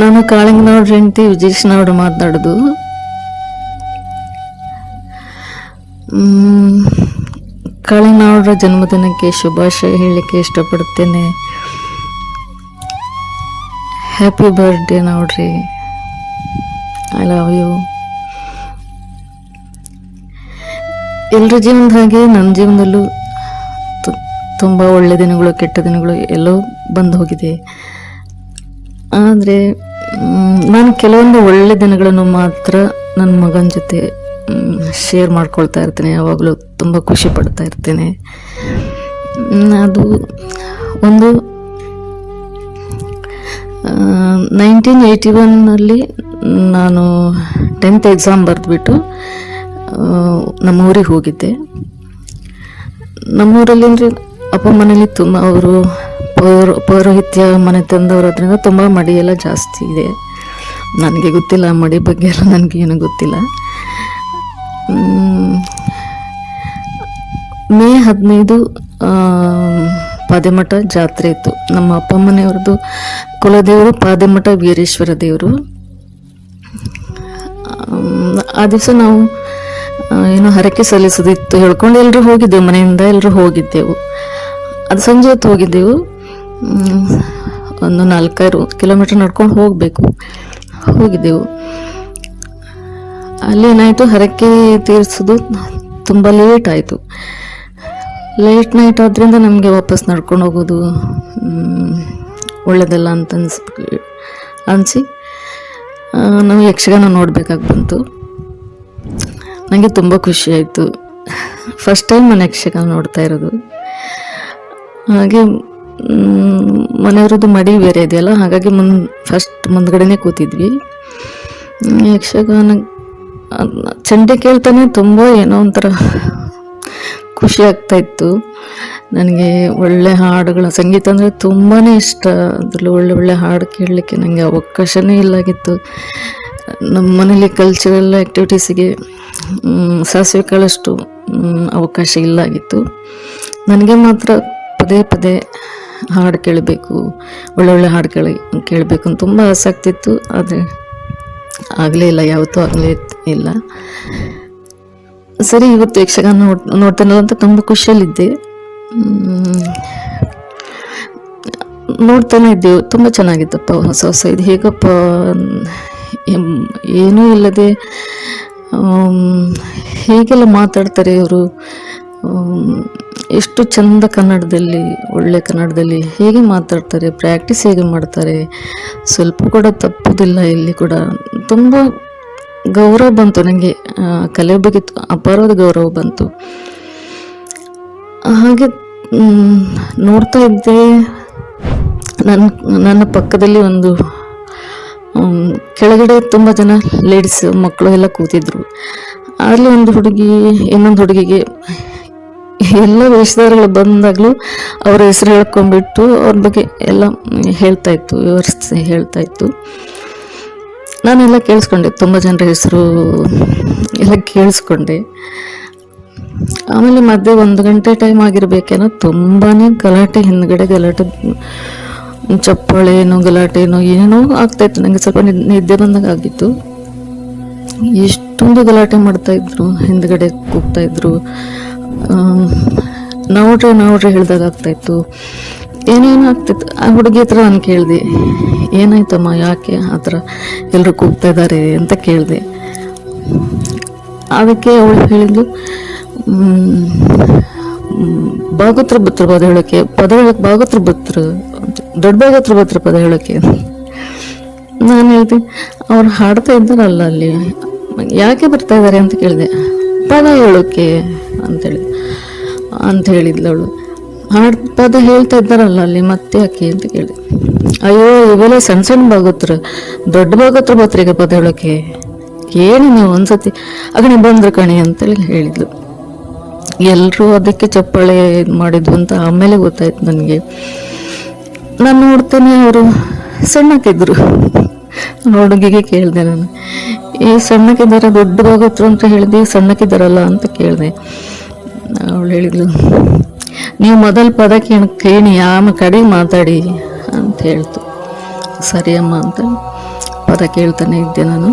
ನಾನು ಕಾಳಿಂಗನವ್ರ ಹೆಂಡತಿ ವಿಜೇಶ್ನವ್ರು ಮಾತನಾಡೋದು ಕಾಳಿಂಗನವ್ರ ಜನ್ಮದಿನಕ್ಕೆ ಶುಭಾಶಯ ಹೇಳಲಿಕ್ಕೆ ಇಷ್ಟಪಡುತ್ತೇನೆ. ಹ್ಯಾಪಿ ಬರ್ಡೇ ನೋಡ್ರಿ. ಐ ಲವ್ ಯು ಎಲ್ಲರ ಜೀವನದ ಹಾಗೆ ನನ್ನ ಜೀವನದಲ್ಲೂ ತುಂಬ ಒಳ್ಳೆ ದಿನಗಳು, ಕೆಟ್ಟ ದಿನಗಳು ಎಲ್ಲೋ ಬಂದು ಹೋಗಿದೆ. ಆದರೆ ನಾನು ಕೆಲವೊಂದು ಒಳ್ಳೆ ದಿನಗಳನ್ನು ಮಾತ್ರ ನನ್ನ ಮಗನ ಜೊತೆ ಶೇರ್ ಮಾಡ್ಕೊಳ್ತಾ ಇರ್ತೇನೆ. ಯಾವಾಗಲೂ ತುಂಬ ಖುಷಿ ಪಡ್ತಾ ಇರ್ತೇನೆ. ಅದು ಒಂದು ನೈನ್ಟೀನ್ ಏಯ್ಟಿ ಒನ್ನಲ್ಲಿ ನಾನು ಟೆಂತ್ ಎಕ್ಸಾಮ್ ಬರೆದ್ಬಿಟ್ಟು ನಮ್ಮೂರಿಗೆ ಹೋಗಿದ್ದೆ. ನಮ್ಮೂರಲ್ಲಿ ಅಂದರೆ ಅಪ್ಪ ಮನೇಲಿ ತುಂಬ, ಅವರು ಪೌರ ಪೌರೋಹಿತ್ಯ ಮನೆ ತಂದವರಾದ್ರಿಂದ ತುಂಬ ಮಡಿ ಎಲ್ಲ ಜಾಸ್ತಿ ಇದೆ. ನನಗೆ ಗೊತ್ತಿಲ್ಲ ಮಡಿ ಬಗ್ಗೆ ಎಲ್ಲ ನನಗೇನು ಗೊತ್ತಿಲ್ಲ. ಮ್, ಹದಿನೈದು ಪಾದೆಮಠ ಜಾತ್ರೆ ಇತ್ತು. ನಮ್ಮ ಅಪ್ಪ ಮನೆಯವ್ರದ್ದು ಕುಲದೇವರು ಪಾದೆಮಠ ವೀರೇಶ್ವರ ದೇವರು. ಆ ದಿವಸ ನಾವು ಏನು ಹರಕೆ ಸಲ್ಲಿಸೋದಿತ್ತು ಹೇಳ್ಕೊಂಡು ಎಲ್ಲರೂ ಹೋಗಿದ್ದೆವು ಮನೆಯಿಂದ ಎಲ್ಲರೂ ಹೋಗಿದ್ದೆವು. ಅದು ಸಂಜೆ ಹೊತ್ತು ಹೋಗಿದ್ದೆವು. ಒಂದು ನಾಲ್ಕೈದು ಕಿಲೋಮೀಟ್ರ್ ನಡ್ಕೊಂಡು ಹೋಗಬೇಕು. ಹೋಗಿದ್ದೆವು. ಅಲ್ಲಿ ಏನಾಯಿತು? ಹರಕೆ ತೀರಿಸೋದು ತುಂಬ ಲೇಟ್ ಆಯಿತು. ಲೇಟ್ ನೈಟ್ ಆದ್ದರಿಂದ ನಮಗೆ ವಾಪಸ್ ನಡ್ಕೊಂಡು ಹೋಗೋದು ಒಳ್ಳೆಯದಲ್ಲ ಅಂತ ಅನ್ಸ್, ಅನಿಸಿ ನಾವು ಯಕ್ಷಗಾನ ನೋಡಬೇಕಾಗಿ ಬಂತು. ನನಗೆ ತುಂಬ ಖುಷಿಯಾಯಿತು ಫಸ್ಟ್ ಟೈಮ್ ನಾನು ಯಕ್ಷಗಾನ ನೋಡ್ತಾ ಇರೋದು. ಹಾಗೆ ಮನೆಯವ್ರದ್ದು ಮಡಿ ಬೇರೆ ಇದೆಯಲ್ಲ, ಹಾಗಾಗಿ ಮುನ್ ಫಸ್ಟ್ ಮುಂದ್ಗಡೆನೇ ಕೂತಿದ್ವಿ. ಯಕ್ಷಗಾನ ಚಂಡೆ ಕೇಳ್ತಾನೆ ತುಂಬ ಏನೋ ಒಂಥರ ಖುಷಿ ಆಗ್ತಾ ಇತ್ತು. ನನಗೆ ಒಳ್ಳೆ ಹಾಡುಗಳ, ಸಂಗೀತ ಅಂದರೆ ತುಂಬಾ ಇಷ್ಟ. ಅದರಲ್ಲೂ ಒಳ್ಳೆ ಒಳ್ಳೆ ಹಾಡು ಕೇಳಲಿಕ್ಕೆ ನನಗೆ ಅವಕಾಶವೇ ಇಲ್ಲಾಗಿತ್ತು. ನಮ್ಮ ಮನೇಲಿ ಕಲ್ಚರಲ್ ಆ್ಯಕ್ಟಿವಿಟೀಸಿಗೆ ಸಾಸಿವೆ ಕಾಳಷ್ಟು ಅವಕಾಶ ಇಲ್ಲಾಗಿತ್ತು. ನನಗೆ ಮಾತ್ರ ಪದೇ ಪದೇ ಹಾಡು ಕೇಳಬೇಕು, ಒಳ್ಳೊಳ್ಳೆ ಹಾಡು ಕೇಳಿ, ಕೇಳಬೇಕು ಅಂತ ತುಂಬ ಆಸಕ್ತಿ ಇತ್ತು, ಆದರೆ ಆಗಲೇ ಇಲ್ಲ, ಯಾವತ್ತೂ ಆಗಲೇ ಇಲ್ಲ. ಸರಿ ಇವತ್ತು ಯಕ್ಷಗಾನ ನೋಡ್ ನೋಡ್ತಾನಲ್ಲ ಅಂತ ತುಂಬ ಖುಷಿಯಲ್ಲಿದ್ದೆ. ನೋಡ್ತಾನೆ ಇದ್ದೆವು, ತುಂಬ ಚೆನ್ನಾಗಿತ್ತಪ್ಪ ಹೊಸ ಹೊಸ ಇದು. ಹೇಗಪ್ಪ ಏನೂ ಇಲ್ಲದೆ ಹೇಗೆಲ್ಲ ಮಾತಾಡ್ತಾರೆ ಇವರು? ಎಷ್ಟು ಚಂದ ಕನ್ನಡದಲ್ಲಿ, ಒಳ್ಳೆ ಕನ್ನಡದಲ್ಲಿ ಹೇಗೆ ಮಾತಾಡ್ತಾರೆ ಪ್ರಾಕ್ಟೀಸ್ ಹೇಗೆ ಮಾಡ್ತಾರೆ, ಸ್ವಲ್ಪ ಕೂಡ ತಪ್ಪುದಿಲ್ಲ ಇಲ್ಲಿ ಕೂಡ. ತುಂಬ ಗೌರವ ಬಂತು ನನಗೆ ಕಲೆ ಬಗ್ಗೆ ಅಪಾರವಾದ ಗೌರವ ಬಂತು. ಹಾಗೆ ನೋಡ್ತಾ ಇದ್ದೆ ನನ್ನ ನನ್ನ ಪಕ್ಕದಲ್ಲಿ ಒಂದು ಕೆಳಗಡೆ ತುಂಬ ಜನ ಲೇಡೀಸ್ ಮಕ್ಕಳು ಎಲ್ಲ ಕೂತಿದ್ರು. ಅಲ್ಲಿ ಒಂದು ಹುಡುಗಿ, ಇನ್ನೊಂದು ಹುಡುಗಿಗೆ ಎಲ್ಲ ವೇಷಧಾರಿಗಳು ಬಂದಾಗಲೂ ಅವರ ಹೆಸರು ಹೇಳ್ಕೊಂಡ್ಬಿಟ್ಟು ಅವ್ರ ಬಗ್ಗೆ ಎಲ್ಲ ಹೇಳ್ತಾಯಿತ್ತು ವಿವರಿಸಿ ಹೇಳ್ತಾ ಇತ್ತು. ನಾನೆಲ್ಲ ಕೇಳಿಸ್ಕೊಂಡೆ ತುಂಬ ಜನರ ಹೆಸರು ಎಲ್ಲ ಕೇಳಿಸ್ಕೊಂಡೆ. ಆಮೇಲೆ ಮಧ್ಯೆ ಒಂದು ಗಂಟೆ ಟೈಮ್ ಆಗಿರ್ಬೇಕೇನೋ ತುಂಬಾ ಗಲಾಟೆ ಹಿಂದ್ಗಡೆ ಗಲಾಟೆ ಚಪ್ಪಾಳೆ ಏನೋ ಏನೋ ಆಗ್ತಾಯಿತ್ತು ನನಗೆ ಸ್ವಲ್ಪ ನಿದ್- ನಿದ್ದೆ ಬಂದಾಗ ಆಗಿತ್ತು. ಎಷ್ಟೊಂದು ಗಲಾಟೆ ಮಾಡ್ತಾಯಿದ್ರು ಹಿಂದ್ಗಡೆ ಕೂಗ್ತಾ ಇದ್ರು. ಆಮ್, ನೋಡ್ರಿ ನೋಡ್ರಿ ಹೇಳ್ದಾಗ ಆಗ್ತಾಯಿತ್ತು ಏನೇನು ಆಗ್ತಿತ್ತು ಆ ಹುಡುಗಿ ಹತ್ರ ನಾನು ಕೇಳಿದೆ, ಏನಾಯ್ತಮ್ಮ, ಯಾಕೆ ಆ ಥರ ಎಲ್ಲರೂ ಕೂಗ್ತಾ ಇದ್ದಾರೆ ಅಂತ ಕೇಳಿದೆ. ಅದಕ್ಕೆ ಅವಳು ಹೇಳಿದ್ಲು ಭಾಗತ್ರ ಬತ್ರ ಪದ ಹೇಳೋಕ್ಕೆ, ಪದ ಹೇಳಕ್ಕೆ ಭಾಗವತ್ರ ಬತ್ರ. ದೊಡ್ಡ ಭಾಗತ್ರ ಬತ್ರ ಪದ ಹೇಳೋಕ್ಕೆ. ನಾನು ಹೇಳಿದೆ, ಅವ್ರು ಹಾಡ್ತಾ ಇದ್ದಾರಲ್ಲ ಅಲ್ಲಿ, ಯಾಕೆ ಬರ್ತಾ ಇದ್ದಾರೆ ಅಂತ ಕೇಳಿದೆ, ಪದ ಹೇಳೋಕ್ಕೆ. ಅಂತೇಳಿ, ಅಂತ ಹೇಳಿದ್ಲವಳು. ಹಾಡ್ ಪದ ಹೇಳ್ತಾ ಇದ್ದಾರಲ್ಲ ಅಲ್ಲಿ, ಮತ್ತೆ ಯಾಕೆ ಅಂತ ಕೇಳಿ. ಅಯ್ಯೋ, ಇವೆಲ್ಲ ಸಣ್ಣ ಸಣ್ಣ ಭಾಗವತ್ರ, ದೊಡ್ಡ ಭಾಗತ್ರ ಬತ್ರಿಗೆ ಪದ ಹೇಳೋಕ್ಕೆ ಏನು ನೀವು ಒಂದ್ಸತಿ. ಅಗಣಿ ಬಂದ್ರು ಕಣಿ ಅಂತೇಳಿ ಹೇಳಿದ್ಲು. ಎಲ್ಲರೂ ಅದಕ್ಕೆ ಚಪ್ಪಾಳೆ ಮಾಡಿದ್ವು ಅಂತ ಆಮೇಲೆ ಗೊತ್ತಾಯ್ತು ನನಗೆ. ನಾನು ನೋಡ್ತೇನೆ ಅವರು, ಸಣ್ಣಕ್ಕಿದ್ರು. ಹುಡುಗಿಗೆ ಕೇಳಿದೆ ನಾನು. ಈ ಸಣ್ಣಕ್ಕಿದ್ದಾರೆ ದೊಡ್ಡ ಭಾಗತ್ರು ಅಂತ ಹೇಳಿದೆ ಸಣ್ಣಕ್ಕಿದ್ದಾರಲ್ಲ ಅಂತ ಕೇಳಿದೆ. ಅವಳು ಹೇಳಿದ್ಲು, ನೀವು ಮೊದಲು ಪದ ಕೇಳಿ ಕೇಳಿ ಆಮ ಕಡೆ ಮಾತಾಡಿ ಅಂತ ಹೇಳ್ತು. ಸರಿ ಅಮ್ಮ ಅಂತ ಪದ ಕೇಳ್ತಾನೆ ಇದ್ದೆ ನಾನು.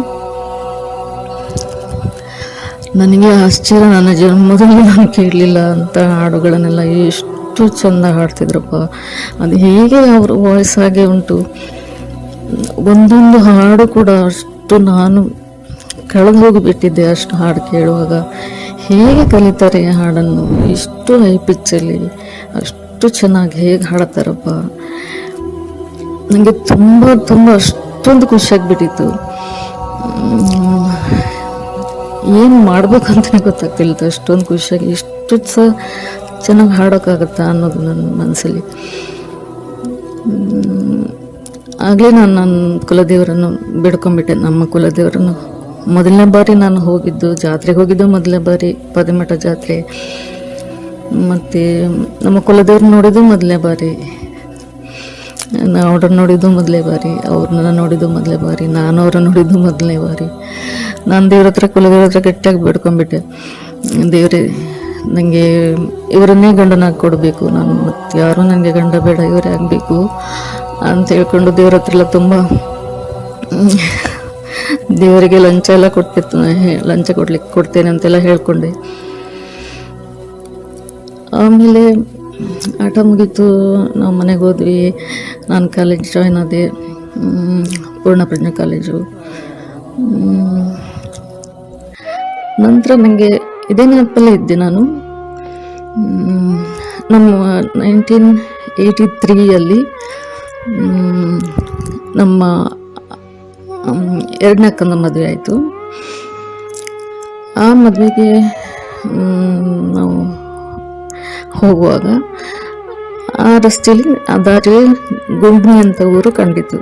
ನನಗೆ ಆಶ್ಚರ್ಯ, ನನ್ನ ಜನ್ಮದಲ್ಲಿ ನಾನು ಕೇಳಲಿಲ್ಲ ಅಂತ ಹಾಡುಗಳನ್ನೆಲ್ಲ ಎಷ್ಟು ಚೆಂದ ಹಾಡ್ತಿದ್ರಪ್ಪ. ಅದು ಹೇಗೆ ಅವರು ವಾಯ್ಸ್ ಹಾಗೆ ಉಂಟು. ಒಂದೊಂದು ಹಾಡು ಕೂಡ ಅಷ್ಟು ನಾನು ಕಳೆದು ಹೋಗಿಬಿಟ್ಟಿದ್ದೆ ಅಷ್ಟು ಹಾಡು ಕೇಳುವಾಗ. ಹೇಗೆ ಕಲಿತಾರೆ ಈ ಹಾಡನ್ನು? ಇಷ್ಟು ಹೈ ಪಿಚ್ಚಲ್ಲಿ ಅಷ್ಟು ಚೆನ್ನಾಗಿ ಹೇಗೆ ಹಾಡ್ತಾರಪ್ಪ? ನನಗೆ ತುಂಬ ತುಂಬ ಅಷ್ಟೊಂದು ಖುಷಿಯಾಗಿಬಿಟ್ಟಿತ್ತು. ಏನು ಮಾಡ್ಬೇಕಂತಲೇ ಗೊತ್ತಾಗ್ತಿಲ್ಲ, ಅಷ್ಟೊಂದು ಖುಷಿಯಾಗಿ ಇಷ್ಟು ಸಹ ಚೆನ್ನಾಗಿ ಹಾಡೋಕ್ಕಾಗತ್ತಾ ಅನ್ನೋದು ನನ್ನ ಮನಸ್ಸಲ್ಲಿ ಆಗಲೇ ನಾನು ನನ್ನ ಕುಲದೇವರನ್ನು ಬಿಡ್ಕೊಂಬಿಟ್ಟೆ ನಮ್ಮ ಕುಲದೇವರನ್ನು. ಮೊದಲನೇ ಬಾರಿ ನಾನು ಹೋಗಿದ್ದು, ಜಾತ್ರೆಗೆ ಹೋಗಿದ್ದು ಮೊದಲನೇ ಬಾರಿ, ಪದಮಠ ಜಾತ್ರೆ. ಮತ್ತು ನಮ್ಮ ಕುಲದೇವ್ರು ನೋಡಿದ್ದು ಮೊದಲನೇ ಬಾರಿ. ನಾವು ಅವ್ರನ್ನ ನೋಡಿದ್ದು ಮೊದಲೇ ಬಾರಿ, ಅವ್ರನ್ನ ನೋಡಿದ್ದು ಮೊದಲೇ ಬಾರಿ, ನಾನು ಅವ್ರನ್ನ ನೋಡಿದ್ದು ಮೊದಲನೇ ಬಾರಿ. ನಾನು ದೇವ್ರ ಹತ್ರ, ಕುಲದೇವ್ರ ಹತ್ರ ಗಟ್ಟಿಯಾಗಿ ಬೇಡ್ಕೊಂಡ್ಬಿಟ್ಟೆ. ದೇವರೇ ನನಗೆ ಇವರನ್ನೇ ಗಂಡನಾಗಿ ಕೊಡಬೇಕು ನಾನು. ಮತ್ತು ಯಾರೂ ನನಗೆ ಗಂಡ ಬೇಡ, ಇವರೇ ಆಗಬೇಕು ಅಂತ ಹೇಳ್ಕೊಂಡು ದೇವ್ರ ಹತ್ರ ಎಲ್ಲ ತುಂಬ ದೇವರಿಗೆ ಲಂಚ ಎಲ್ಲ ಕೊಡ್ತಿತ್ತು ಲಂಚ ಕೊಡ್ಲಿಕ್ಕೆ ಕೊಡ್ತೇನೆ ಅಂತೆಲ್ಲ ಹೇಳ್ಕೊಂಡೆ. ಆಮೇಲೆ ಆಟ ಮುಗೀತು, ನಾವು ಮನೆಗೆ ಹೋದ್ವಿ. ನಾನು ಕಾಲೇಜ್ ಜಾಯ್ನ್ ಆದೆ. ಪೂರ್ಣಪ್ರಜ್ಞಾ ಕಾಲೇಜು ನಂತರ ನನಗೆ ಇದೇ ನೆನಪಲ್ಲೇ ಇದ್ದೆ ನಾನು. ನಮ್ಮ ನೈನ್ಟೀನ್ ಏಯ್ಟಿ ತ್ರೀಯಲ್ಲಿ ನಮ್ಮ ಎರಡನೇ ಅಕ್ಕನ ಮದುವೆ ಆಯಿತು. ಆ ಮದುವೆಗೆ ನಾವು ಹೋಗುವಾಗ ಆ ರಸ್ತೆಯಲ್ಲಿ ಆ ದಾರಿಯಲ್ಲಿ ಗುಂಡ್ನಿ ಅಂತ ಊರು ಕಂಡಿತು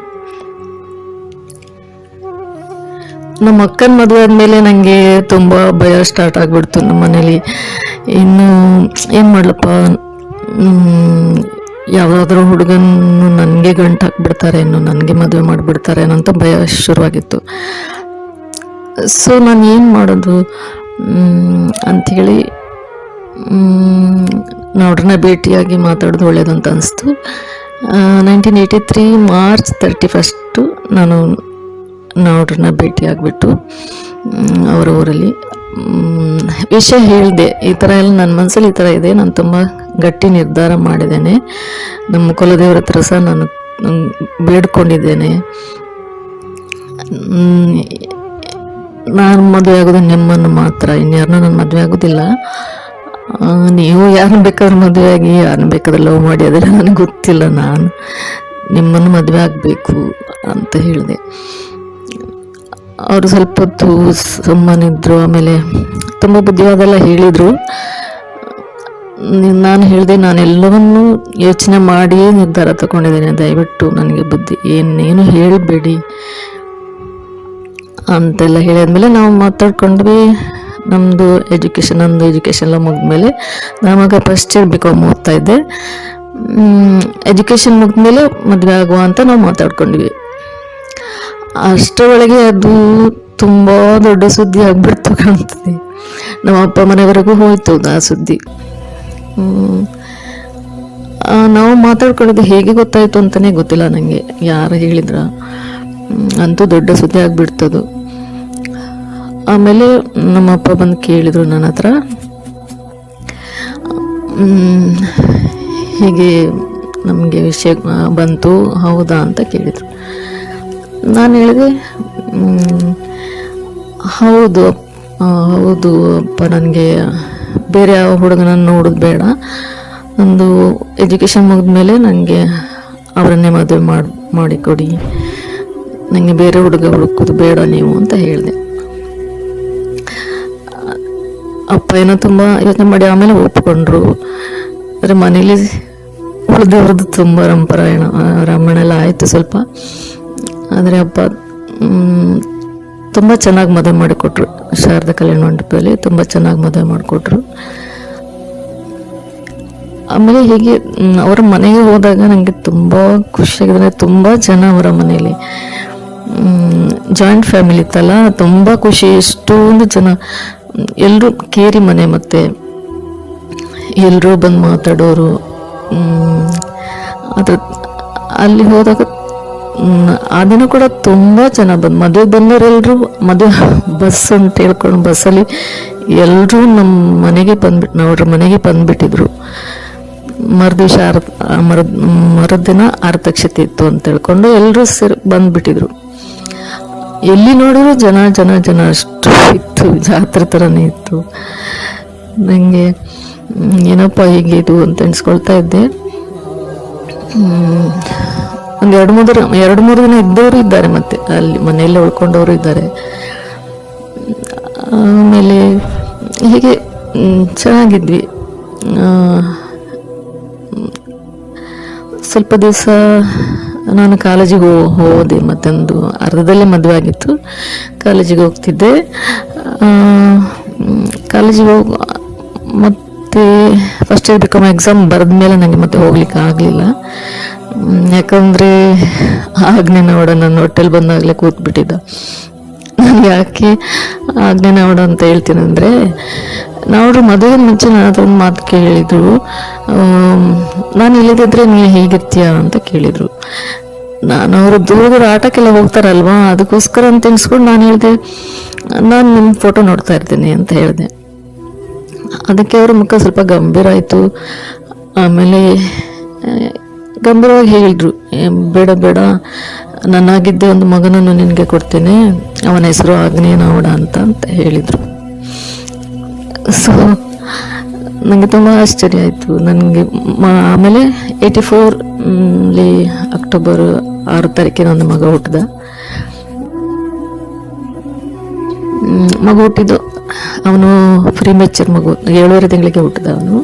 ನಮ್ಮ ಅಕ್ಕನ ಮದುವೆ ಆದಮೇಲೆ ನನಗೆ ತುಂಬ ಭಯ ಸ್ಟಾರ್ಟ್ ಆಗಿಬಿಡ್ತು ನಮ್ಮ ಮನೇಲಿ ಇನ್ನು ಏನು ಮಾಡ್ಲಪ್ಪ? ಯಾವುದಾದ್ರೂ ಹುಡುಗನ್ನು ನನಗೆ ಗಂಟು ಹಾಕ್ಬಿಡ್ತಾರೆ, ಇನ್ನು ನನಗೆ ಮದುವೆ ಮಾಡಿಬಿಡ್ತಾರೆ ಅಂತ ಭಯ ಶುರುವಾಗಿತ್ತು. ಸೊ ನಾನು ಏನು ಮಾಡೋದು? ಅಂಥೇಳಿ ನೋಡ್ರನ್ನ ಭೇಟಿಯಾಗಿ ಮಾತಾಡೋದು ಒಳ್ಳೇದು ಅಂತ ಅನಿಸ್ತು. Nineteen eighty three March thirty first ನಾನು ನೋಡ್ರನ್ನ ಭೇಟಿ ಆಗಿಬಿಟ್ಟು ಅವರ ಊರಲ್ಲಿ. ವಿಷಯ ಹೇಳಿದೆ, ಈ ಥರ ಎಲ್ಲ ನನ್ನ ಮನಸ್ಸಲ್ಲಿ ಈ ಥರ ಇದೆ, ನಾನು ತುಂಬ ಗಟ್ಟಿ ನಿರ್ಧಾರ ಮಾಡಿದ್ದೇನೆ. ನಮ್ಮ ಕುಲದೇವ್ರ ಹತ್ರ ಸಹ ನಾನು ಬೇಡ್ಕೊಂಡಿದ್ದೇನೆ. ನಾನು ಮದುವೆ ಆಗೋದು ನಿಮ್ಮನ್ನು ಮಾತ್ರ ಇನ್ಯಾರನ್ನೂ ನಾನು ಮದುವೆ ಆಗೋದಿಲ್ಲ. ನೀವು ಯಾರನ್ನು ಬೇಕಾದ್ರೂ ಮದುವೆ ಆಗಿ ಯಾರನ್ನ ಬೇಕಾದ್ರೆ ಲವ್ ಮಾಡಿ, ಅದೆಲ್ಲ ನನಗೆ ಗೊತ್ತಿಲ್ಲ ನಾನು. ನಿಮ್ಮನ್ನು ಮದುವೆ ಆಗಬೇಕು ಅಂತ ಹೇಳಿದೆ. ಅವರು ಸ್ವಲ್ಪ ಹೊತ್ತು ಸುಮ್ಮನಿದ್ರು ಆಮೇಲೆ ತುಂಬ ಬುದ್ಧಿವಾದೆಲ್ಲ ಹೇಳಿದರು. ನಾನು ಹೇಳಿದೆ, ನಾನು ಎಲ್ಲವನ್ನು ಯೋಚನೆ ಮಾಡಿಯೇ ನಿರ್ಧಾರ ತಗೊಂಡಿದ್ದೇನೆ. ದಯವಿಟ್ಟು ನನಗೆ ಬುದ್ಧಿ ಏನೇನು ಹೇಳಬೇಡಿ ಅಂತೆಲ್ಲ ಹೇಳಿದ್ಮೇಲೆ ನಾವು ಮಾತಾಡ್ಕೊಂಡ್ವಿ. ನಮ್ಮದು ಎಜುಕೇಷನ್ ನಮ್ಮದು ಎಜುಕೇಷನ್ ಎಲ್ಲ ಮುಗಿದ್ಮೇಲೆ ನಾವಾಗ ಫಸ್ಟ್ ಇಯರ್ ಬಿ ಕಾಮ್ ಓದ್ತಾ ಇದ್ದೆ. ಎಜುಕೇಷನ್ ಮುಗಿದ್ಮೇಲೆ ಮದುವೆ ಆಗುವ ಅಂತ ನಾವು ಮಾತಾಡ್ಕೊಂಡ್ವಿ ಅಷ್ಟರೊಳಗೆ ಅದು ತುಂಬ ದೊಡ್ಡ ಸುದ್ದಿ ಆಗ್ಬಿಡ್ತು ಕಾಣ್ತದೆ. ನಮ್ಮ ಅಪ್ಪ ಮನೆವರೆಗೂ ಹೋಯ್ತು ಆ ಸುದ್ದಿ. ನಾವು ಮಾತಾಡ್ಕೊಳ್ಳೋದು ಹೇಗೆ ಗೊತ್ತಾಯ್ತು ಅಂತಲೇ ಗೊತ್ತಿಲ್ಲ ನನಗೆ ಯಾರು ಹೇಳಿದ್ರ? ಅಂತೂ ದೊಡ್ಡ ಸುದ್ದಿ ಆಗಿಬಿಡ್ತದು ಆಮೇಲೆ ನಮ್ಮ ಅಪ್ಪ ಬಂದು ಕೇಳಿದರು ನನ್ನ ಹತ್ರ. ಹೀಗೆ ನಮಗೆ ವಿಷಯ ಬಂತು, ಹೌದಾ ಅಂತ ಕೇಳಿದರು. ನಾನು ಹೇಳಿದೆ ಹೌದು ಹೌದು ಅಪ್ಪ, ನನಗೆ ಬೇರೆ ಯಾವ ಹುಡುಗನನ್ನು ನೋಡೋದು ಬೇಡ. ಒಂದು ಎಜುಕೇಷನ್ ಮುಗಿದ್ಮೇಲೆ ನನಗೆ ಅವರನ್ನೇ ಮದುವೆ ಮಾಡಿ, ಮಾಡಿಕೊಡಿ. ನನಗೆ ಬೇರೆ ಹುಡುಗ ಹುಡುಕೋದು ಬೇಡ ನೀವು ಅಂತ ಹೇಳಿದೆ. ಅಪ್ಪ ಏನೋ ತುಂಬ ಯೋಚನೆ ಮಾಡಿ ಆಮೇಲೆ ಒಪ್ಕೊಂಡ್ರು. ಆದರೆ ಮನೇಲಿ ಉಳಿದವ್ರದ್ದು ತುಂಬ ರಂಪರಾಯಣ ರಾಮಾಯಣ ಎಲ್ಲ ಆಯಿತು ಸ್ವಲ್ಪ. ಆದರೆ ಅಪ್ಪ ತುಂಬ ಚೆನ್ನಾಗಿ ಮದುವೆ ಮಾಡಿಕೊಟ್ರು. ಶಾರದಾ ಕಲ್ಯಾಣ ಮಂಟಪದಲ್ಲಿ ತುಂಬ ಚೆನ್ನಾಗಿ ಮದುವೆ ಮಾಡಿಕೊಟ್ರು. ಆಮೇಲೆ ಹೀಗೆ ಅವರ ಮನೆಗೆ ಹೋದಾಗ ನನಗೆ ತುಂಬ ಖುಷಿಯಾಗಿದೆ. ತುಂಬ ಜನ ಅವರ ಮನೆಯಲ್ಲಿ. ಜಾಯಿಂಟ್ ಫ್ಯಾಮಿಲಿ ಇತ್ತಲ್ಲ, ತುಂಬ ಖುಷಿ. ಎಷ್ಟೊಂದು ಜನ ಎಲ್ಲರೂ ಕೇರಿ ಮನೆ ಮತ್ತೆ ಎಲ್ಲರೂ ಬಂದು ಮಾತಾಡೋರು. ಅದು, ಅಲ್ಲಿ ಹೋದಾಗ ಆ ದಿನ ಕೂಡ ತುಂಬ ಚೆನ್ನಾಗಿ ಬಂದು ಮದುವೆ ಬಂದವರೆಲ್ಲರೂ ಮದುವೆ ಬಸ್ ಅಂತ ಹೇಳ್ಕೊಂಡು ಬಸ್ಸಲ್ಲಿ ಎಲ್ಲರೂ ನಮ್ಮ ಮನೆಗೆ ಬಂದ್ಬಿಟ್ಟು ನಾವ್ರ ಮನೆಗೆ ಬಂದ್ಬಿಟ್ಟಿದ್ರು. ಮರುದಿವಸ ಆರ ಮರ ಮರುದಿನ ಆರತಕ್ಷತೆ ಇತ್ತು ಅಂತ ಹೇಳ್ಕೊಂಡು ಎಲ್ಲರೂ ಸೇರಿ ಬಂದ್ಬಿಟ್ಟಿದ್ರು. ಎಲ್ಲಿ ನೋಡಿದ್ರು ಜನ ಜನ ಜನ ಅಷ್ಟು ಇತ್ತು, ಜಾತ್ರೆ ಥರನೇ ಇತ್ತು. ನನಗೆ ಏನಪ್ಪ ಹೀಗೆ ಅಂತ ಎಣಿಸ್ಕೊಳ್ತಾ ಇದ್ದೆ. ಒಂದು ಎರಡು ಮೂರು ದಿನ, ಎರಡು ಮೂರು ದಿನ ಇದ್ದವರು ಇದ್ದಾರೆ ಮತ್ತೆ, ಅಲ್ಲಿ ಮನೆಯಲ್ಲೇ ಉಳ್ಕೊಂಡವರು ಇದ್ದಾರೆ. ಆಮೇಲೆ ಹೀಗೆ ಚೆನ್ನಾಗಿದ್ವಿ. ಸ್ವಲ್ಪ ದಿವಸ ನಾನು ಕಾಲೇಜಿಗೆ ಹೋ- ಹೋದೆ, ಮತ್ತೊಂದು ಅರ್ಧದಲ್ಲೇ ಮದುವೆ ಆಗಿತ್ತು. ಕಾಲೇಜಿಗೆ ಹೋಗ್ತಿದ್ದೆ. ಕಾಲೇಜಿಗೆ ಹೋಗ, ಮತ್ತು ಫಸ್ಟ್ ಇಯರ್ ಬಿಕಾಮ್ ಎಕ್ಸಾಮ್ ಬರೆದ ಮೇಲೆ ನನಗೆ ಮತ್ತೆ ಹೋಗ್ಲಿಕ್ಕೆ ಆಗಲಿಲ್ಲ. ಯಾಕಂದರೆ ಆಗ್ನೇ ನೋಡ ನನ್ನ ಹೊಟ್ಟೆಲಿ ಬಂದಾಗಲೇ ಕೂತ್ಬಿಟ್ಟಿದ್ದ. ನಾನು ಯಾಕೆ ಆಗ್ನೇ ನೋಡ ಅಂತ ಹೇಳ್ತೀನಿ ಅಂದರೆ ನಾವು ಮದುವೆ ಮುಂಚೆ ನನ್ನ ಮಾತು ಕೇಳಿದರು. ನಾನು ಇಲ್ಲದಿದ್ದರೆ ನೀ ಹೇಗಿರ್ತೀಯ ಅಂತ ಕೇಳಿದರು. ನಾನು ಅವರು ದೂರ ಆಟಕ್ಕೆಲ್ಲ ಹೋಗ್ತಾರಲ್ವಾ, ಅದಕ್ಕೋಸ್ಕರ ಅಂತ ತಿನ್ಸ್ಕೊಂಡು ನಾನು ಹೇಳಿದೆ, ನಾನು ನಿಮ್ಮ ಫೋಟೋ ನೋಡ್ತಾ ಇರ್ತೀನಿ ಅಂತ ಹೇಳಿದೆ. ಅದಕ್ಕೆ ಅವ್ರ ಮುಖ ಸ್ವಲ್ಪ ಗಂಭೀರ ಆಯಿತು. ಆಮೇಲೆ ಗಂಭೀರವಾಗಿ ಹೇಳಿದ್ರು ಬೇಡ ಬೇಡ, ನನ್ನಾಗಿದ್ದೆ ಒಂದು ಮಗನನ್ನು ನಿನಗೆ ಕೊಡ್ತೇನೆ, ಅವನ ಹೆಸರು ಆಗ್ನೇಯ ನಾವಡ ಅಂತ ಅಂತ ಹೇಳಿದರು. ಸೊ ನನಗೆ ತುಂಬ ಆಶ್ಚರ್ಯ ಆಯಿತು. ನನಗೆ ಆಮೇಲೆ ಏಯ್ಟಿ ಫೋರ್ಲಿ ಅಕ್ಟೋಬರ್ ಆರು ತಾರೀಕಿನ ಒಂದು ಮಗ ಹುಟ್ಟಿದ. ಮಗು ಹುಟ್ಟಿದ್ದು ಅವನು ಫ್ರೀ ಮೆಚ್ಚರ್ ಮಗು, ಏಳುವರೆ ತಿಂಗಳಿಗೆ ಹುಟ್ಟಿದ ಅವನು.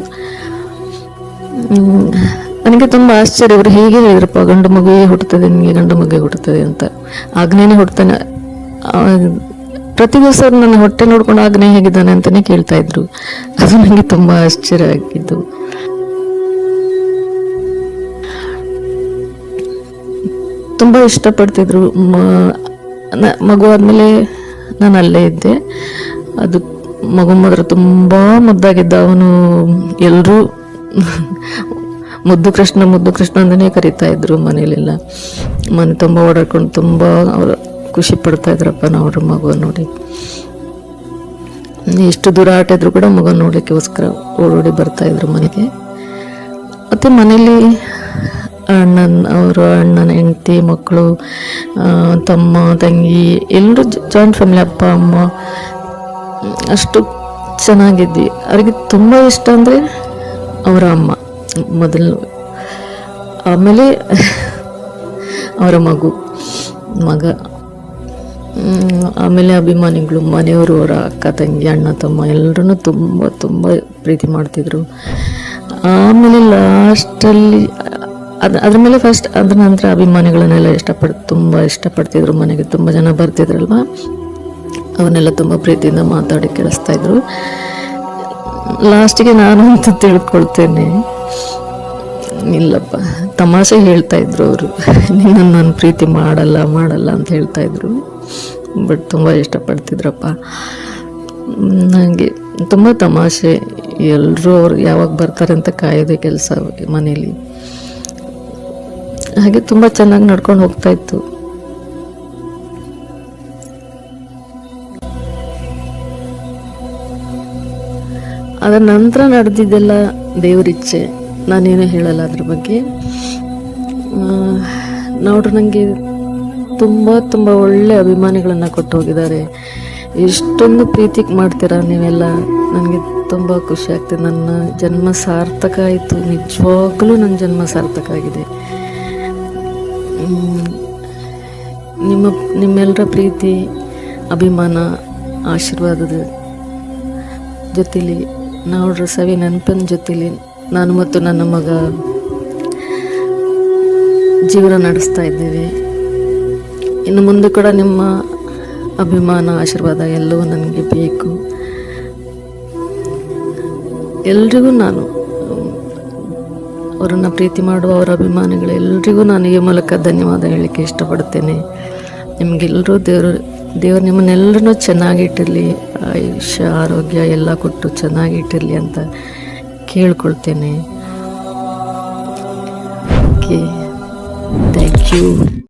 ನನಗೆ ತುಂಬ ಆಶ್ಚರ್ಯ. ಇವರು ಹೀಗೆ ಹೇಳಿದ್ರಪ್ಪ, ಗಂಡು ಮಗುವೇ ಹುಟ್ಟುತ್ತದೆ ನಿಮಗೆ ಗಂಡು ಮಗುವೇ ಹುಟ್ಟುತ್ತದೆ ಅಂತ. ಆಗ್ನೇನೆ ಹುಡ್ತಾನೆ ಪ್ರತಿ ದಿವಸ ನನ್ನ ಹೊಟ್ಟೆ ನೋಡ್ಕೊಂಡು ಆಗ್ನೇ ಹೇಗಿದ್ದಾನೆ ಅಂತಲೇ ಕೇಳ್ತಾ ಇದ್ರು. ಅದು ನನಗೆ ತುಂಬ ಆಶ್ಚರ್ಯ ಆಗಿದ್ದು. ತುಂಬ ಇಷ್ಟಪಡ್ತಿದ್ರು. ಮಗು ಆದಮೇಲೆ ನಾನು ಅಲ್ಲೇ ಇದ್ದೆ. ಅದು ಮಗು ಮಾತ್ರ ತುಂಬ ಮುದ್ದಾಗಿದ್ದ. ಅವನು ಎಲ್ಲರೂ ಮುದ್ದು ಕೃಷ್ಣ ಮುದ್ದು ಕೃಷ್ಣ ಅಂತಲೇ ಕರಿತಾ ಇದ್ರು ಮನೇಲೆಲ್ಲ ಮನೆ ತುಂಬ ಓಡಾಡ್ಕೊಂಡು ತುಂಬ ಅವರು ಖುಷಿ ಪಡ್ತಾ ಇದ್ರಪ್ಪ ನಾವು ಮಗು ನೋಡಿ. ಎಷ್ಟು ದೂರ ಆಟ ಇದ್ರು ಕೂಡ ಮಗು ನೋಡಲಿಕ್ಕೋಸ್ಕರ ಓಡೋಡಿ ಬರ್ತಾ ಇದ್ರು ಮನೆಗೆ. ಮತ್ತು ಮನೇಲಿ ಅಣ್ಣನ, ಅವರು ಅಣ್ಣನ ಹೆಂಡತಿ, ಮಕ್ಕಳು ತಮ್ಮ, ತಂಗಿ, ಎಲ್ಲರೂ ಜಾಯಿಂಟ್ ಫ್ಯಾಮಿಲಿ ಅಪ್ಪ, ಅಮ್ಮ, ಅಷ್ಟು ಚೆನ್ನಾಗಿದ್ವಿ. ಅವ್ರಿಗೆ ತುಂಬ ಇಷ್ಟ ಅಂದರೆ ಅವರ ಅಮ್ಮ. ಮೊದಲು. ಆಮೇಲೆ ಅವರ ಮಗು, ಮಗ. ಆಮೇಲೆ ಅಭಿಮಾನಿಗಳು, ಮನೆಯವರು, ಅವರ ಅಕ್ಕ, ತಂಗಿ, ಅಣ್ಣ, ತಮ್ಮ ಎಲ್ಲರೂ ತುಂಬ ತುಂಬ ಪ್ರೀತಿ ಮಾಡ್ತಿದ್ರು. ಆಮೇಲೆ ಲಾಸ್ಟಲ್ಲಿ, ಅದು, ಅದ್ರ ಮೇಲೆ ಫಸ್ಟ್ ಅದರ ನಂತರ ಅಭಿಮಾನಿಗಳನ್ನೆಲ್ಲ ಇಷ್ಟಪಡ್, ತುಂಬ ಇಷ್ಟಪಡ್ತಿದ್ರು ಮನೆಗೆ. ತುಂಬ ಜನ ಬರ್ತಿದ್ರಲ್ವ? ಅವನ್ನೆಲ್ಲ ತುಂಬ ಪ್ರೀತಿಯಿಂದ ಮಾತಾಡಿ ಕೇಳಿಸ್ತಾ ಇದ್ರು. ಲಾಸ್ಟಿಗೆ ನಾನು ಅಂತ ತಿಳ್ಕೊಳ್ತೇನೆ. ಇಲ್ಲಪ್ಪ ತಮಾಷೆ ಹೇಳ್ತಾ ಇದ್ರು ಅವರು. ನಿನ್ನನ್ನು ನಾನು ಪ್ರೀತಿ ಮಾಡಲ್ಲ ಮಾಡಲ್ಲ ಅಂತ ಹೇಳ್ತಾ ಇದ್ರು. ಬಟ್ ತುಂಬ ಇಷ್ಟಪಡ್ತಿದ್ರಪ್ಪ. ನನಗೆ ತುಂಬ ತಮಾಷೆ. ಎಲ್ಲರೂ ಅವ್ರು ಯಾವಾಗ ಬರ್ತಾರೆ ಅಂತ ಕಾಯೋದೇ ಕೆಲಸ ಮನೇಲಿ. ಹಾಗೆ ತುಂಬ ಚೆನ್ನಾಗಿ ನಡ್ಕೊಂಡು ಹೋಗ್ತಾ ಇತ್ತು. ಅದರ ನಂತರ ನಡೆದಿದ್ದೆಲ್ಲ ದೇವರಿಚ್ಛೆ. ನಾನೇನು ಹೇಳಲ್ಲ ಅದ್ರ ಬಗ್ಗೆ. ನೋಡ್ರಿ ನನಗೆ ತುಂಬ ತುಂಬ ಒಳ್ಳೆ ಅಭಿಮಾನಿಗಳನ್ನು ಕೊಟ್ಟು ಹೋಗಿದ್ದಾರೆ ಎಷ್ಟೊಂದು ಪ್ರೀತಿ ಮಾಡ್ತೀರಾ ನೀವೆಲ್ಲ? ನನಗೆ ತುಂಬ ಖುಷಿ ಆಗ್ತದೆ. ನನ್ನ ಜನ್ಮ ಸಾರ್ಥಕ ಆಯಿತು. ನಿಜವಾಗ್ಲೂ ನನ್ನ ಜನ್ಮ ಸಾರ್ಥಕ ಆಗಿದೆ. ನಿಮ್ಮ ನಿಮ್ಮೆಲ್ಲರ ಪ್ರೀತಿ, ಅಭಿಮಾನ, ಆಶೀರ್ವಾದದ ಜೊತೇಲಿ, ನೋಡ್ರಿ, ಸವಿ ನೆನಪಿನ ಜೊತೆಲಿ ನಾನು ಮತ್ತು ನನ್ನ ಮಗ ಜೀವನ ನಡೆಸ್ತಾ ಇದ್ದೇವೆ. ಇನ್ನು ಮುಂದೆ ಕೂಡ ನಿಮ್ಮ ಅಭಿಮಾನ, ಆಶೀರ್ವಾದ ಎಲ್ಲವೂ ನನಗೆ ಬೇಕು. ಎಲ್ರಿಗೂ ನಾನು, ಅವರನ್ನು ಪ್ರೀತಿ ಮಾಡುವ ಅವರ ಅಭಿಮಾನಿಗಳು ಎಲ್ರಿಗೂ ನಾನು ಈ ಮೂಲಕ ಧನ್ಯವಾದ ಹೇಳಲಿಕ್ಕೆ ಇಷ್ಟಪಡ್ತೇನೆ ನಿಮಗೆಲ್ಲರೂ ದೇವರು ದೇವರು ನಿಮ್ಮನ್ನೆಲ್ಲರೂ ಚೆನ್ನಾಗಿಟ್ಟಿರಲಿ. ಆಯುಷ್ಯ, ಆರೋಗ್ಯ ಎಲ್ಲ ಕೊಟ್ಟು ಚೆನ್ನಾಗಿಟ್ಟಿರಲಿ ಅಂತ ಕೇಳ್ಕೊಳ್ತೇನೆ. Okay thank you